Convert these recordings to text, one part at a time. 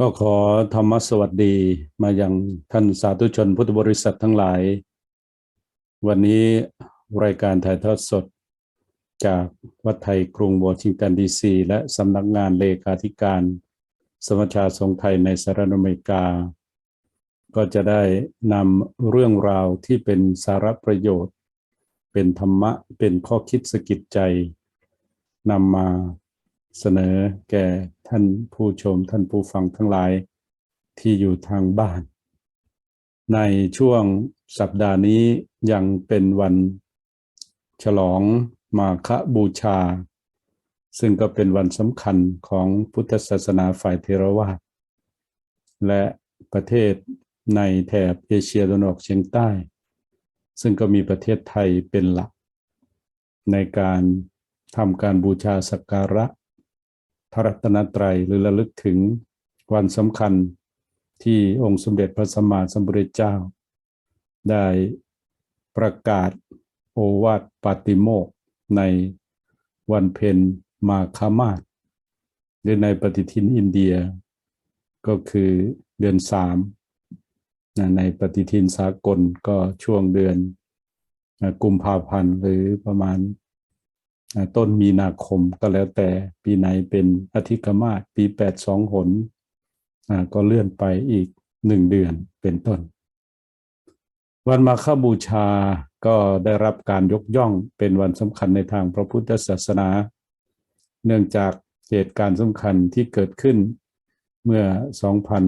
ก็ขอธรรมสวัสดีมายังท่านสาธุชนพุทธบริษัททั้งหลาย วันนี้รายการถ่ายทอดสด จากวัดไทยกรุงวอชิงตันดีซีและสำนักงานเลขาธิการ สมัชาสงไทยในสหรัฐอเมริกา ก็จะได้นำเรื่องราวที่เป็นสาระประโยชน์ เป็นธรรมะเป็นข้อคิดสกิดใจนำมา เสนอแก่ท่านผู้ชมท่านผู้ฟังทั้งหลายที่อยู่ทางบ้าน ในช่วงสัปดาห์นี้ยังเป็นวันฉลองมาคบูชา ซึ่งก็เป็นวันสำคัญของพุทธศาสนาฝ่ายเทรวาสและประเทศในแถบเอเชียตะวันออกเฉียงใต้ ซึ่งก็มีประเทศไทยเป็นหลัก ในการทำการบูชาสักการะ พระรัตนตรัยหรือระลึกถึงวันสำคัญที่องค์สมเด็จพระสัมมาสัมพุทธเจ้า ได้ประกาศโอวาทปาติโมกในวันเพ็ญมาคามาสหรือในปฏิทินอินเดีย ก็คือเดือนสามในปฏิทินสากลก็ช่วงเดือนกุมภาพันธ์หรือประมาณ ต้นมีนาคมก็แล้วแต่ปีไหนเป็นอธิกมาศปีแปดสองหนก็เลื่อนไปอีกหนึ่งเดือนเป็นต้น วันมาฆบูชาก็ได้รับการยกย่องเป็นวันสำคัญในทางพระพุทธศาสนา เนื่องจากเหตุการณ์สำคัญที่เกิดขึ้นเมื่อ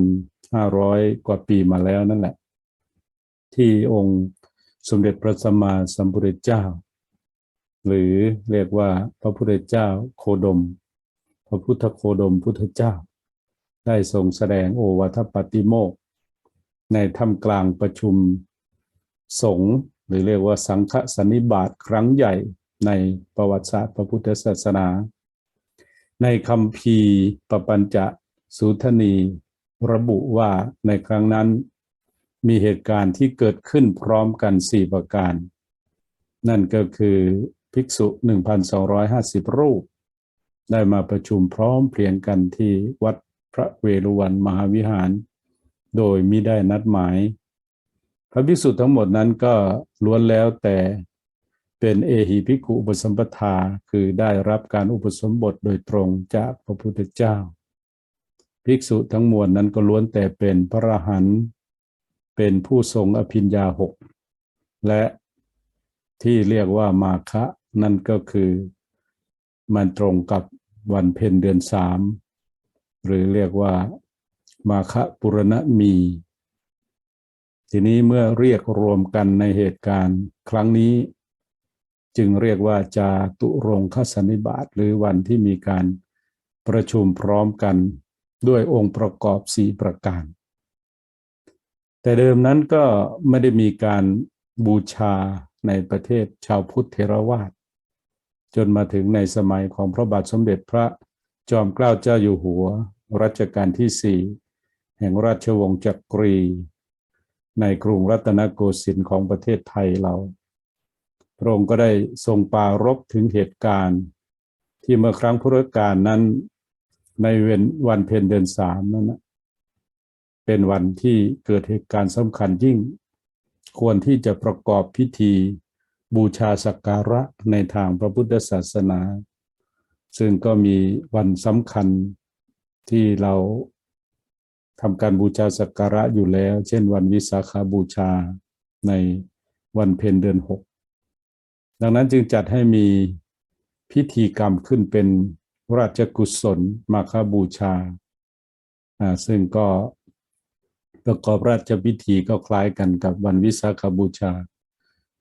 2,500 กว่าปีมาแล้วนั่นแหละ ที่องค์สมเด็จพระสัมมาสัมพุทธเจ้า หรือเรียกว่าพระพุทธเจ้าโคดม พระพุทธโคดมพุทธเจ้า ได้ทรงแสดงโอวาทปฏิโมกในถ้ำกลางประชุมสงฆ์หรือเรียกว่าสังฆสันนิบาตครั้งใหญ่ในประวัติศาสตร์พระพุทธศาสนา ในคำพีปปัญจะสุทนีระบุว่าในครั้งนั้นมีเหตุการณ์ที่เกิดขึ้นพร้อมกันสี่ประการ นั่นก็คือ ภิกษุ 1,250 รูป ได้มาประชุมพร้อมเพรียงกันที่วัดพระเวรุวันมหาวิหาร โดยมิได้นัดหมาย พระภิกษุทั้งหมดนั้นก็ล้วนแล้วแต่เป็นเอหิภิกขุอุปสมปทาคือได้รับการอุปสมบทโดยตรงจากพระพุทธเจ้า ภิกษุทั้งมวลนั้นก็ล้วนแต่เป็นพระอรหันต์เป็นผู้ทรงอภิญญาหกและที่เรียกว่ามาคะนั่นก็คือมันตรงกับวันเพ็ญเดือนสามหรือเรียกว่ามาคะปุรณมี ทีนี้เมื่อเรียกรวมกันในเหตุการณ์ครั้งนี้ จึงเรียกว่าจาตุรงคสนิบาตหรือวันที่มีการประชุมพร้อมกันด้วยองค์ประกอบสี่ประการ แต่เดิมนั้นก็ไม่ได้มีการบูชาในประเทศชาวพุทธเทรวาส จนมาถึงในสมัยของพระบาทสมเด็จพระจอมเกล้าเจ้าอยู่หัว รัชกาลที่สี่แห่งราชวงศ์จักรี ในกรุงรัตนโกสินทร์ของประเทศไทยเรา พระองค์ก็ได้ทรงปารบถึงเหตุการณ์ ที่เมื่อครั้งพุทธกาลนั้นในเวนวันเพ็ญเดือนสามนั้นนะเป็นวันที่เกิดเหตุการณ์สำคัญยิ่ง ควรที่จะประกอบพิธี บูชาสักการะในทางพระพุทธศาสนา ซึ่งก็มีวันสำคัญที่เราทำการบูชาสักการะอยู่แล้ว เช่นวันวิสาขาบูชาในวันเพ็ญเดือนหกดังนั้นจึงจัดให้มีพิธีกรรมขึ้นเป็นราชกุศลมาคบูชา ซึ่งก็ประกอบราชพิธีก็คล้ายกันกับวันวิสาขบูชา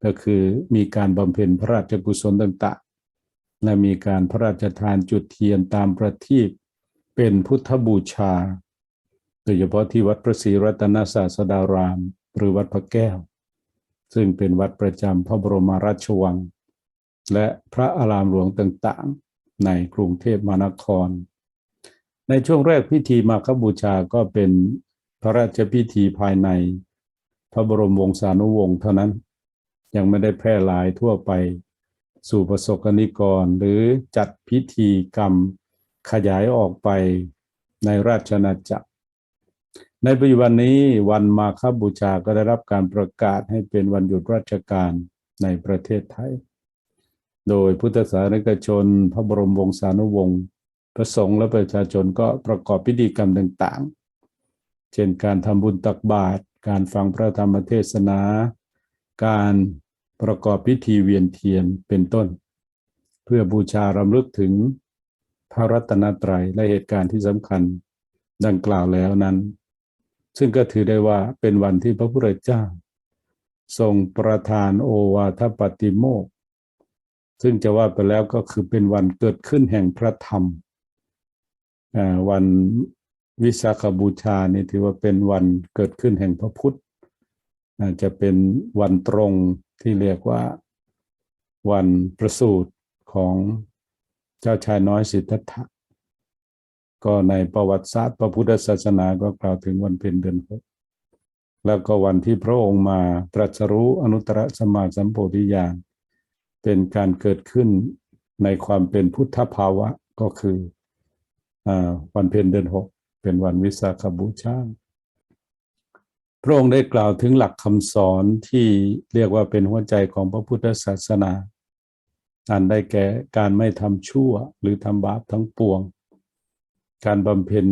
ก็คือมีการบำเพ็ญพระราชกุศลต่างๆ และมีการพระราชทานจุดเทียนตามประทีปเป็นพุทธบูชา โดยเฉพาะที่วัดพระศรีรัตนศาสดาราม หรือวัดพระแก้ว ซึ่งเป็นวัดประจำพระบรมราชวัง และพระอารามหลวงต่างๆ ในกรุงเทพมหานคร ในช่วงแรกพิธีมาคบูชาก็เป็นพระราชพิธีภายใน พระบรมวงศานุวงศ์เท่านั้น ยังไม่ได้แพร่หลายทั่วไป สู่ประสบกนิกร หรือจัดพิธีกรรมขยายออกไปในราชนาจักร ในปัจจุบันนี้วันมาคบูชาก็ได้รับการประกาศให้เป็นวันหยุดราชการในประเทศไทย โดยพุทธศาสนิกชน พระบรมวงศานุวงศ์พระสงฆ์และประชาชนก็ประกอบพิธีกรรมต่างๆ เช่นการทำบุญตักบาตร การฟังพระธรรมเทศนา การ ประกอบพิธีเวียนเทียนเป็นต้น เพื่อบูชารำลึกถึงพระรัตนตรัยและเหตุการณ์ที่สำคัญดังกล่าวแล้วนั้น ซึ่งก็ถือได้ว่าเป็นวันที่พระพุทธเจ้า ทรงประทานโอวาทปาติโมกข์ซึ่งจะว่าไปแล้วก็คือเป็นวันเกิดขึ้นแห่งพระธรรม วันวิสาขบูชานี่ถือว่าเป็นวันเกิดขึ้นแห่งพระพุทธจะเป็นวันตรง ที่เรียกว่าวันประสูติของเจ้าชายน้อยสิทธัตถะก็ในประวัติศาสตร์พระพุทธศาสนาก็กล่าวถึงวันเพ็ญเดือนหกแล้วก็วันที่พระองค์มาตรัสรู้อนุตตรสมาสัมโพธิญาณเป็นการเกิดขึ้นในความเป็นพุทธภาวะก็คืออวันเพ็ญเดือนหกเป็นวันวิสาขบูชา พระองค์ได้กล่าวถึงหลักคำสอนที่เรียกว่าเป็นหัวใจของพระพุทธศาสนาอันได้แก่การไม่ทำชั่วหรือทำบาปทั้งปวง การบำเพ็ญ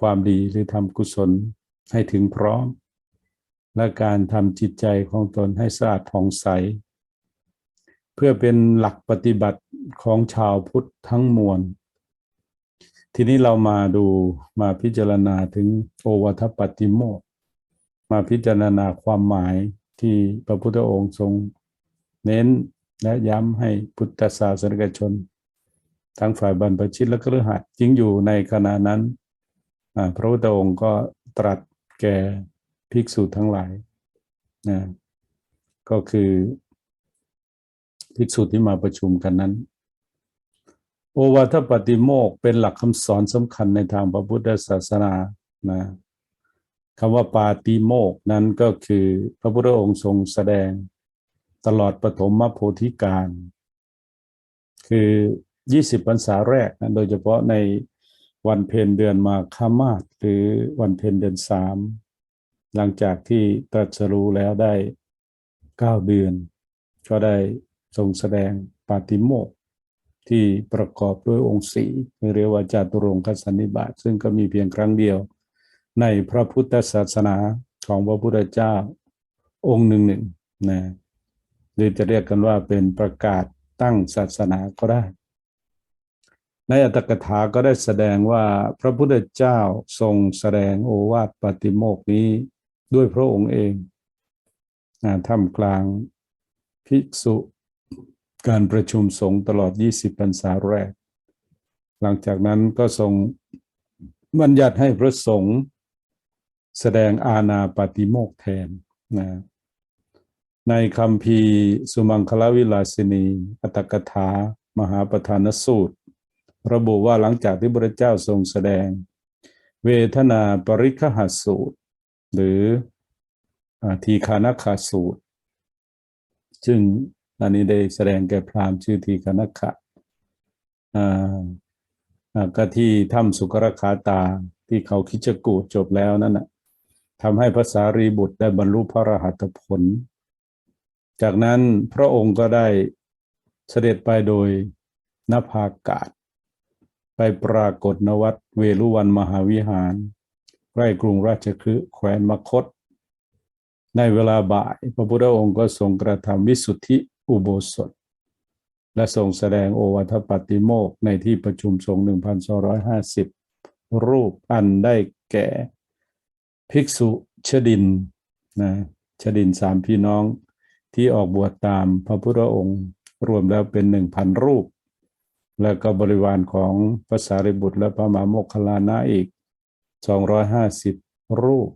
ความดีหรือทำกุศลให้ถึงพร้อม และการทำจิตใจของตนให้สะอาดผ่องใส เพื่อเป็นหลักปฏิบัติของชาวพุทธทั้งมวล ทีนี้เรามาดูมาพิจารณาถึงโอวัทปฏิโมก มาพิจารณาความหมายที่พระพุทธองค์ทรงเน้นและย้ำให้พุทธศาสนิกชน ทั้งฝ่ายบรรพชิตและคฤหัสถ์จริงอยู่ในขณะนั้น พระพุทธองค์ก็ตรัสแก่ภิกษุทั้งหลายนะก็คือภิกษุที่มาประชุมกันนั้น โอวาทปฏิโมกเป็นหลักคำสอนสำคัญในทางพระพุทธศาสนานะ คำว่าปาติโมกนั้นก็คือพระพุทธองค์ทรงแสดงตลอดปฐมโพธิการ คือ 20พรรษาแรกนะโดยเฉพาะในวันเพ็ญเดือนมาฆมาสหรือวันเพ็ญเดือนสามหลังจากที่ตรัสรู้แล้วได้ 9 เดือน ก็ได้ทรงแสดงปาติโมกที่ประกอบด้วยองค์สีเรียกว่าจาตุรงคสันนิบาตซึ่งก็มีเพียงครั้งเดียว ในพระพุทธศาสนาของพระพุทธเจ้าองค์หนึ่งหนึ่งนะหรือจะเรียกกันว่าเป็นประกาศตั้งศาสนาก็ได้ ในอัตถกถาก็ได้แสดงว่าพระพุทธเจ้าทรงแสดงโอวาทปาติโมกนี้ด้วยพระองค์เองท่ามกลางภิกษุการประชุมสงฆ์ตลอด 20พรรษาแรก หลังจากนั้นก็ทรงบัญญัติให้พระสงฆ์ แสดงอาณาปาติโมกแทนนะในคำพีสุมังคลวิลาสินี อัตกถา มหาประธานสูตร ระบุว่าหลังจากที่พระเจ้าทรงแสดง เวทนาปริคหสูตร หรือทีคานาคาสูตร ซึ่งอันนี้ได้แสดงแก่พราหมณ์ชื่อทีคานาคะก็ที่ถ้ำสุกรคาตาที่เขาคิจกูจบแล้วนั่นนะ ทำให้ภาษารีบุตรได้บรรลุพระรหัตผล จากนั้นพระองค์ก็ได้เสด็จไปโดยนภากาศ ไปปรากฏนวัดเวลุวันมหาวิหารใกล้กรุงราชคฤห์แคว้นมคต ในเวลาบ่าย พระพุทธองค์ก็ทรงกระทำวิสุทธิอุโบสถ และทรงแสดงโอวัทปาติโมกในที่ประชุมสงฆ์1,250 รูปอันได้แก่ ภิกษุชดินนะชดินสามพี่น้องที่ออกบวชตามพระพุทธองค์ รวมแล้วเป็นหนึ่งพันรูป แล้วก็บริวารของพระสารีบุตรและพระมหาโมคคลานะอีก 250 รูป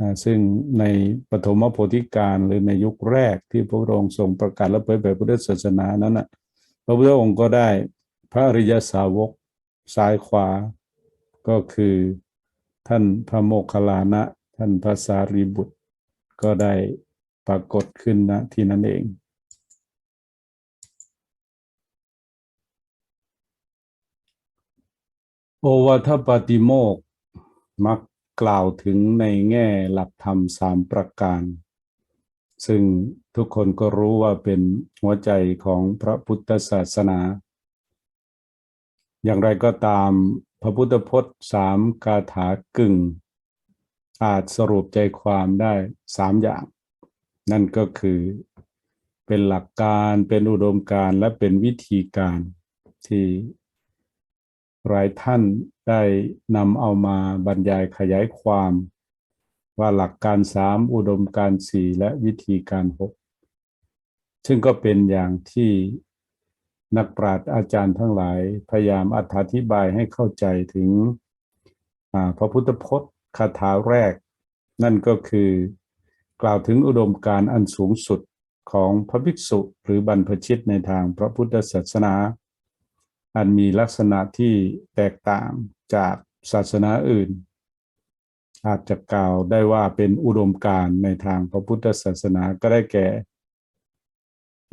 นะซึ่งในปฐมโพธิการหรือในยุคแรกที่พระองค์ทรงประกาศและเผยแผ่พุทธศาสนานั้นนะพระพุทธองค์ก็ได้พระอริยสาวกซ้ายขวาก็คือ ท่านพระโมคคัลลานะ ท่านพระสารีบุตร ก็ได้ปรากฏขึ้นณที่นั้นเองโอวัทปาติโมกมักกล่าวถึงในแง่หลักธรรมสามประการ ซึ่งทุกคนก็รู้ว่าเป็นหัวใจของพระพุทธศาสนา อย่างไรก็ตามพระพุทธพจน์สามคาถากึ่ง อาจสรุปใจความได้สามอย่าง นั่นก็คือเป็นหลักการเป็นอุดมการและเป็นวิธีการที่หลายท่านได้นำเอามาบรรยายขยายความ ว่าหลักการสามอุดมการสี่และวิธีการหกซึ่งก็เป็นอย่างที่ นักปราชญ์อาจารย์ทั้งหลาย พยายามอธิบายให้เข้าใจถึงพระพุทธพจน์คาถาแรก นั่นก็คือกล่าวถึงอุดมการณ์อันสูงสุดของพระภิกษุหรือบรรพชิตในทางพระพุทธศาสนา อันมีลักษณะที่แตกต่างจากศาสนาอื่น อาจจะกล่าวได้ว่าเป็นอุดมการณ์ในทางพระพุทธศาสนาก็ได้แก่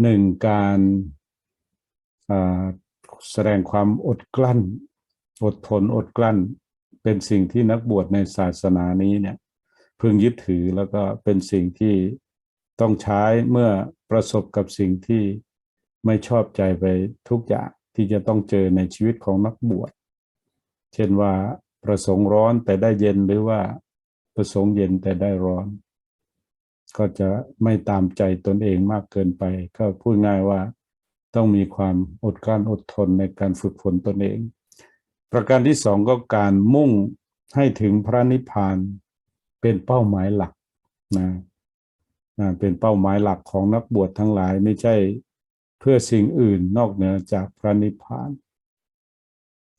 หนึ่งการ แสดงความอดกลั้น อดทนอดกลั้น เป็นสิ่งที่นักบวชในศาสนานี้เนี่ยพึงยึดถือแล้วก็เป็นสิ่งที่ต้องใช้เมื่อประสบกับสิ่งที่ไม่ชอบใจไปทุกอย่างที่จะต้องเจอในชีวิตของนักบวช เช่นว่าประสงค์ร้อนแต่ได้เย็นหรือว่าประสงค์เย็นแต่ได้ร้อน ก็จะไม่ตามใจตนเองมากเกินไป ก็พูดง่ายว่า ต้องมีความอดกลั้นอดทนในการฝึกฝนตนเอง ประการที่สองก็การมุ่งให้ถึงพระนิพพานเป็นเป้าหมายหลักนะเป็นเป้าหมายหลักของนักบวชทั้งหลายไม่ใช่เพื่อสิ่งอื่นนอกเหนือจากพระนิพพาน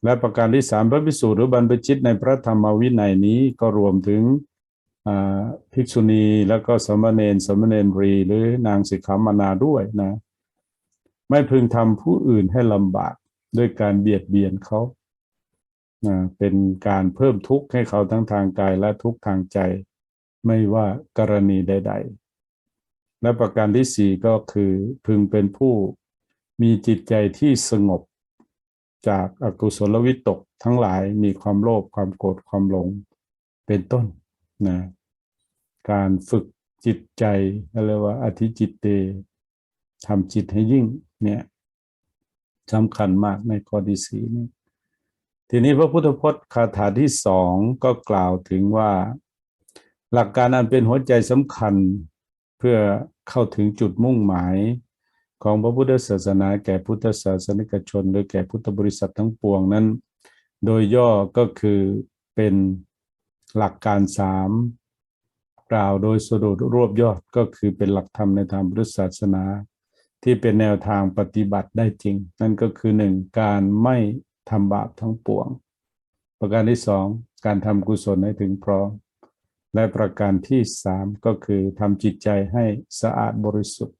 และประการที่สามพระภิกษุหรือบรรพชิตในพระธรรมวินัยนี้ก็รวมถึงภิกษุณีแล้วก็สมณเณรสมณเณรีหรือนางสิกขามานาด้วยนะ ไม่พึงทำผู้อื่นให้ลำบากด้วยการเบียดเบียนเขา เป็นการเพิ่มทุกข์ให้เขาทั้งทางกายและทุกข์ทางใจ ไม่ว่ากรณีใด ๆ และประการที่สี่ก็คือพึงเป็นผู้มีจิตใจที่สงบ จากอากุศลวิตกทั้งหลายมีความโลภความโกรธความหลงเป็นต้นนะการฝึกจิตใจเรียกว่าอธิจิตเต ทำจิตให้ยิ่ง เนี่ยสำคัญมากในข้อที่สีนี้ทีนี้พระพุทธพจน์คาถาที่สองก็กล่าวถึงว่า หลักการอันเป็นหัวใจสำคัญเพื่อเข้าถึงจุดมุ่งหมายของพระพุทธศาสนาแก่พุทธศาสนิกชน หรือแก่พุทธบริษัททั้งปวงนั้น โดยย่อก็คือเป็นหลักการสามกล่าวโดยสรุปรวบยอดก็คือเป็นหลักธรรมในทางพุทธศาสนา ที่เป็นแนวทางปฏิบัติได้จริง นั่นก็คือหนึ่งการไม่ทำบาปทั้งปวง ประการที่สองการทำกุศลให้ถึงพร้อม และประการที่สามก็คือทำจิตใจให้สะอาดบริสุทธิ์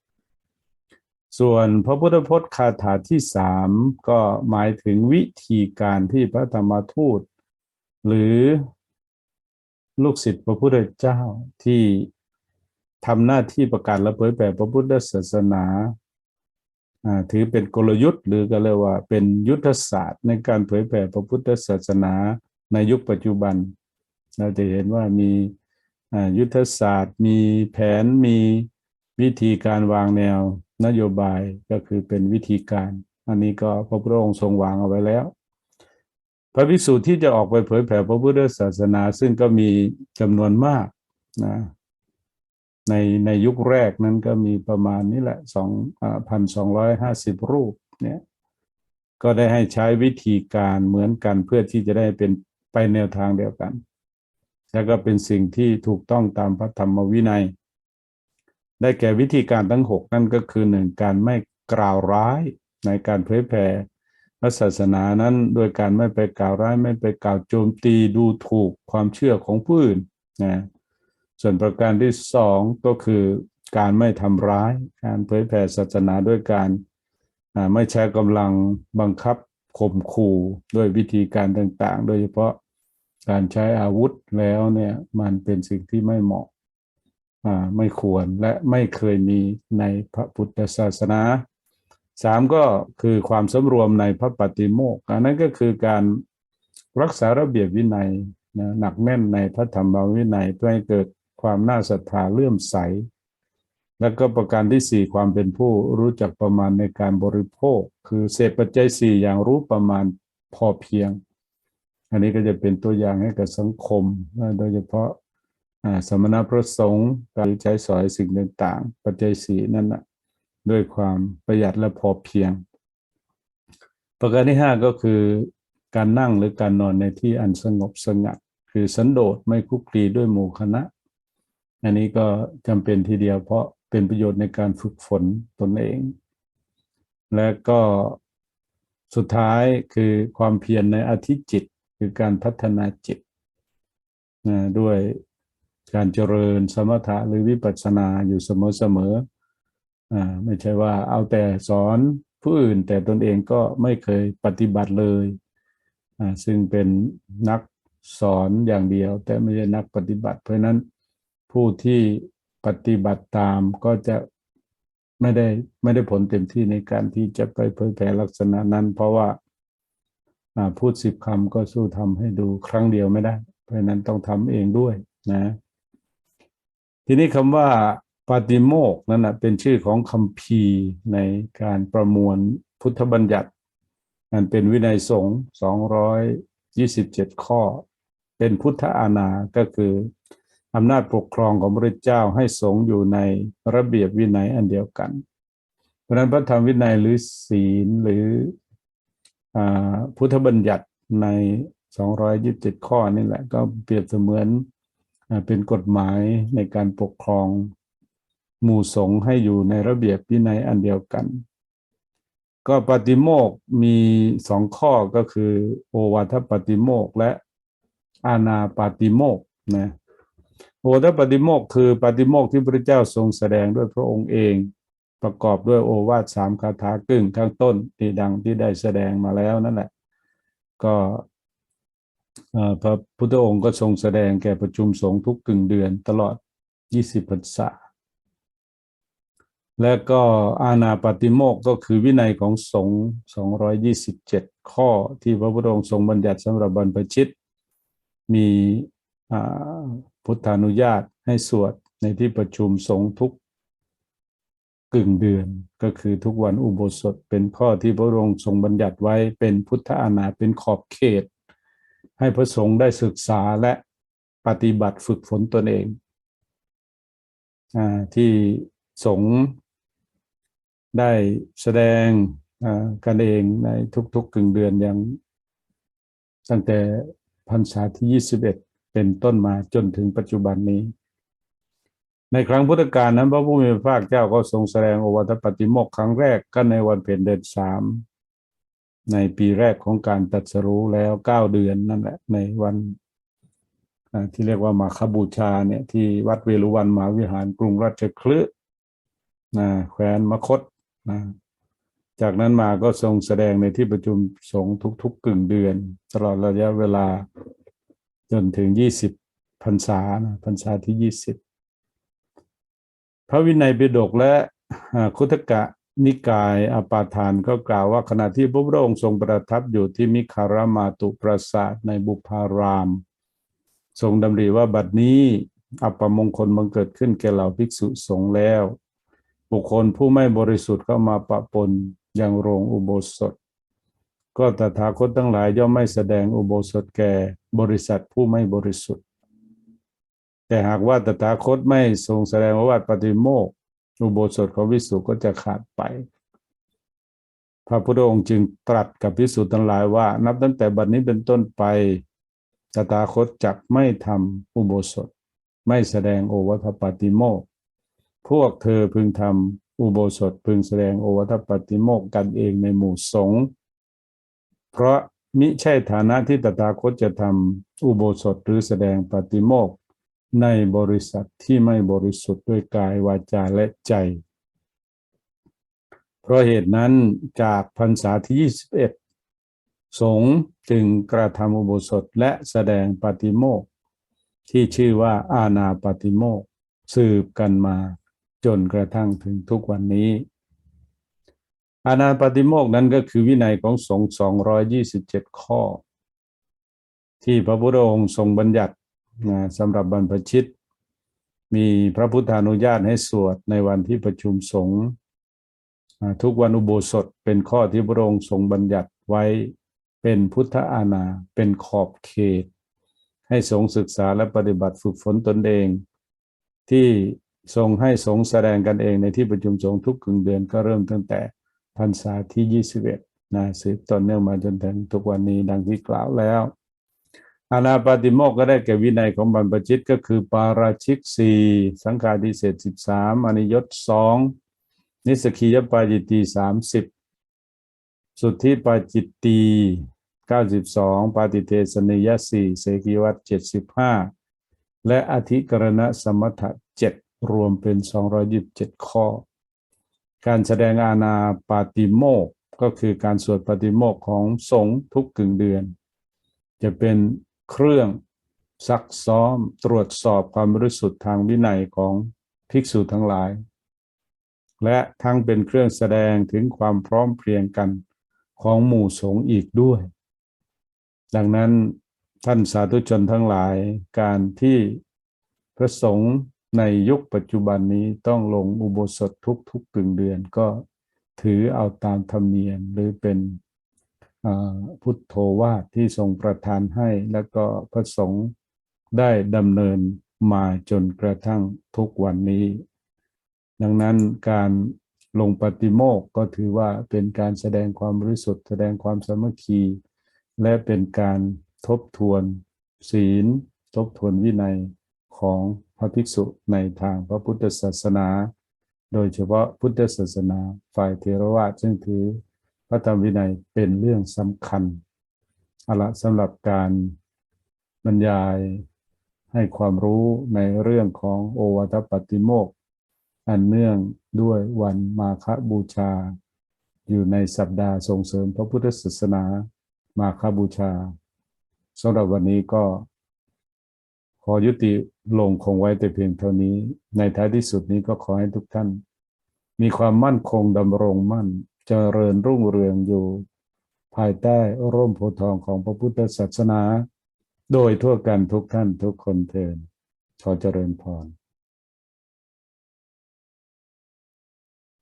ส่วนพระพุทธพจน์คาถาที่สามก็หมายถึงวิธีการที่พระธรรมทูต หรือลูกศิษย์พระพุทธเจ้าที่ทำหน้าที่ประกาศและเผยแผ่พระพุทธศาสนา ถือเป็นกลยุทธ์ หรือก็เรียกว่าเป็นยุทธศาสตร์ในการเผยแผ่พระพุทธศาสนาในยุคปัจจุบัน เราจะเห็นว่ามียุทธศาสตร์ มีแผนมีวิธีการวางแนวนโยบายก็คือเป็นวิธีการ อันนี้ก็พระพุทธองค์ทรงวางเอาไว้แล้ว พระภิกษุที่จะออกไปเผยแผ่พระพุทธศาสนา ซึ่งก็มีจำนวนมากนะ ในในยุคแรกนั้นก็มีประมาณนี้แหละสองพันสองร้อยห้าสิบรูปเนี่ยก็ได้ให้ใช้วิธีการเหมือนกันเพื่อที่จะได้เป็นไปแนวทางเดียวกัน แล้วก็เป็นสิ่งที่ถูกต้องตามพระธรรมวินัย ได้แก่วิธีการทั้งหกนั่นก็คือหนึ่งการไม่กล่าวร้ายในการเผยแผ่พระศาสนานั้นโดยการไม่ไปกล่าวร้ายไม่ไปกล่าวโจมตีดูถูกความเชื่อของผู้อื่นนะ ส่วนประการที่สองก็คือการไม่ทำร้าย การเผยแผ่ศาสนาด้วยการไม่ใช้กำลังบังคับข่มขู่ด้วยวิธีการต่างๆ โดยเฉพาะการใช้อาวุธแล้วเนี่ยมันเป็นสิ่งที่ไม่เหมาะไม่ควรและไม่เคยมีในพระพุทธศาสนาสามก็คือความสำรวมในพระปฏิโมกข์อันนั้นก็คือการรักษาระเบียบวินัยนะหนักแน่นในพระธรรมวินัยเพื่อให้เกิด ความน่าศรัทธาเลื่อมใส แล้วก็ประการที่สี่ความเป็นผู้รู้จักประมาณในการบริโภค คือเสพปัจจัยสี่อย่างรู้ประมาณพอเพียง อันนี้ก็จะเป็นตัวอย่างให้กับสังคม โดยเฉพาะอ่าสมณพระสงฆ์การใช้สอยสิ่งต่างๆ ปัจจัยสีนั่นนะด้วยความประหยัดและพอเพียง ประการที่ห้าก็คือการนั่งหรือการนอนในที่อันสงบสงัด คือสันโดษไม่คุกคลีด้วยหมู่คณะ อันนี้ก็จำเป็นทีเดียวเพราะเป็นประโยชน์ในการฝึกฝนตนเอง และก็สุดท้ายคือความเพียรในอธิจิต คือการพัฒนาจิตนะด้วยการเจริญสมถะหรือวิปัสสนาอยู่เสมอๆอ่าไม่ใช่ว่าเอาแต่สอนผู้อื่นแต่ตนเองก็ไม่เคยปฏิบัติเลยอ่าซึ่งเป็นนักสอนอย่างเดียว แต่ไม่ใช่นักปฏิบัติ เพราะฉะนั้น ผู้ที่ปฏิบัติตามก็จะไม่ได้ไม่ได้ผลเต็มที่ในการที่จะไปเผยแผ่ลักษณะนั้น เพราะว่าพูดสิบคำก็สู้ทำให้ดูครั้งเดียวไม่ได้ เพราะนั้นต้องทำเองด้วยนะ ทีนี้คำว่าปาติโมกข์นั่นนะเป็นชื่อของคำพีร์ในการประมวลพุทธบัญญัติมันเป็นวินัยสงฆ์227 ข้อ เป็นพุทธาณาก็คือ อำนาจปกครองของพระเจ้าให้สงอยู่ในระเบียบวินัยอันเดียวกัน เพราะนั้นพระธรรมวินัยหรือศีลหรืออพุทธบัญญัติใน 227 ข้อนี่แหละ ก็เปรียบเสมือนอเป็นกฎหมายในการปกครองหมู่สงฆ์ให้อยู่ในระเบียบวินัยอันเดียวกัน ก็ปฏิโมกมีสองข้อก็คือ โอวาทปฏิโมกและอาณาปฏิโมกนะ โอวาทปฏิโมกคือปฏิโมกที่พระเจ้าทรงแสดงด้วยพระองค์เอง ประกอบด้วยโอวาทสามคาถากึ่งข้างต้นที่ดังที่ได้แสดงมาแล้วนั่นแหละ ก็พระพุทธองค์ก็ทรงแสดงแก่ประชุมสงฆ์ทุกกึ่งเดือนตลอด 20พรรษา และก็อาณาปฏิโมกก็คือวินัยของสงฆ์227 ข้อที่พระพุทธองค์ทรงบัญญัติสำหรับบรรพชิต มีอ่า พุทธานุญาตให้สวดในที่ประชุมสงฆ์ทุกกึ่งเดือนก็คือทุกวันอุโบสถเป็นข้อที่พระองค์ทรงบัญญัติไว้เป็นพุทธอาณาเป็นขอบเขต ให้พระสงฆ์ได้ศึกษาและปฏิบัติฝึกฝนตนเองอที่สงฆ์ได้แสดงกันเองในทุกๆกึ่งเดือนอย่างตั้งแต่พรรษาที่ 21 เป็นต้นมาจนถึงปัจจุบันนี้ ในครั้งพุทธกาลนั้น พระผู้มีพระภาคเจ้าก็ทรงแสดงโอวาทปฏิโมกข์ครั้งแรกก็ในวันเพ็ญเดือนสามในปีแรกของการตัดสรู้แล้วเก้าเดือนนั่นแหละ ในวันที่เรียกว่ามาคบูชาเนี่ยที่วัดเวรุวันมหาวิหารกรุงราชคฤห์นะแคว้นมคตนะจากนั้นมาก็ทรงแสดงในที่ประชุมสงฆ์ทุกๆกึ่งเดือน ตลอดระยะเวลา จนถึงยี่สิบพรรษานะพรรษาที่ยี่สิบพระวินัยปิฎกและคุตกะนิกายอปาทานก็กล่าวว่าขณะที่พระพุทธองค์ทรงประทับอยู่ที่มิคารมาตุปราสาทในบุพาราม ทรงดำริว่าบัดนี้อัปมงคลบังเกิดขึ้นแก่เหล่าภิกษุสงฆ์แล้ว บุคคลผู้ไม่บริสุทธิ์เข้ามาปะปนอยังโรงอุโบสถ ก็ตถาคตทั้งหลายย่อมไม่แสดงอุโบสถแก่บริษัทผู้ไม่บริสุทธิ์ แต่หากว่าตถาคตไม่ทรงแสดงโอวาทปฏิโมกอุโบสถของวิสุก็จะขาดไป พระพุทธองค์จึงตรัสกับพิสุทั้งหลายว่า นับตั้งแต่บัดนี้เป็นต้นไปตถาคตจักไม่ทำอุโบสถ ไม่แสดงโอวัทปาติโมกพวกเธอพึงทำอุโบสถพึงแสดงโอวัทปาติโมกกันเองในหมู่สงฆ์ เพราะมิใช่ฐานะที่ตถาคตจะทำอุโบสถหรือแสดงปาติโมกในบริษัทที่ไม่บริสุทธิ์ด้วยกายวาจาและใจ เพราะเหตุนั้นจากพรรษาที่ 21 สงจึงกระทำอุโบสถและแสดงปาติโมกที่ชื่อว่าอาณาปาติโมกสืบกันมาจนกระทั่งถึงทุกวันนี้ อาณาปาติโมกนั้นก็คือวินัยของสงฆ์227ข้อ ที่พระพุทธองค์ทรงบัญญัตินะสำหรับบรรพชิต มีพระพุทธานุญาตให้สวดในวันที่ประชุมสงฆ์ทุกวันอุโบสถเป็นข้อที่พระองค์ทรงบัญญัติไว้เป็นพุทธอาณาเป็นขอบเขต ให้สงฆ์ศึกษาและปฏิบัติฝึกฝนตนเอง ที่ทรงให้สงฆ์แสดงกันเองในที่ประชุมสงฆ์ทุกกึ่งเดือนก็เริ่มตั้งแต่ พรรษาที่ 21นะสืบต่อเนื่องมาจนถึงทุกวันนี้ดังที่กล่าวแล้ว อาณาปาติโมกก็ได้แก่วินัยของบรรพชิตก็คือ ปาราชิกสี่สังฆาทิเศษสิบสามอนิยตสองนิสกียปาจิตตีสามสิบสุทธิปาจิตตีเก้าสิบสองปาติเทสนิยสี่เสกีวัตเจ็ดสิบห้าและอธิกรณสมถะเจ็ดรวมเป็นสองร้อยยิบเจ็ดข้อ การแสดงอาณาปาติโมกข์ก็คือการสวดปาติโมกข์ของสงฆ์ทุกกึ่งเดือน จะเป็นเครื่องซักซ้อมตรวจสอบความบริสุทธิ์ทางวินัยของภิกษุทั้งหลาย และทั้งเป็นเครื่องแสดงถึงความพร้อมเพรียงกันของหมู่สงฆ์อีกด้วย ดังนั้นท่านสาธุชนทั้งหลายการที่พระสงฆ์ ในยุคปัจจุบันนี้ต้องลงอุโบสถทุกๆกึ่งเดือนก็ถือเอาตามธรรมเนียมหรือเป็นพุทโธวาทที่ทรงประทานให้ แล้วก็พระสงฆ์ได้ดำเนินมาจนกระทั่งทุกวันนี้ ดังนั้นการลงปฏิโมกข์ก็ถือว่าเป็นการแสดงความบริสุทธิ์แสดงความสามัคคี และเป็นการทบทวนศีล ทบทวนวินัยของ พระภิกษุในทางพระพุทธศาสนา โดยเฉพาะพุทธศาสนาฝ่ายเทรวาซึ่งถือพระธรรมวินัยเป็นเรื่องสำคัญอาละสำหรับการบรรยายให้ความรู้ในเรื่องของโอวัตปฏิโมกข์อันเนื่องด้วยวันมาฆบูชา อยู่ในสัปดาห์ส่งเสริมพระพุทธศาสนามาฆบูชาสำหรับวันนี้ก็ ขอยุติลงคงไว้แต่เพียงเท่านี้ ในท้ายที่สุดนี้ก็ขอให้ทุกท่าน มีความมั่นคงดำรงมั่นเจริญรุ่งเรืองอยู่ ภายใต้ร่มโพธิ์ทองของพระพุทธศาสนา โดยทั่วกันทุกท่านทุกคนเทินขอเจริญพร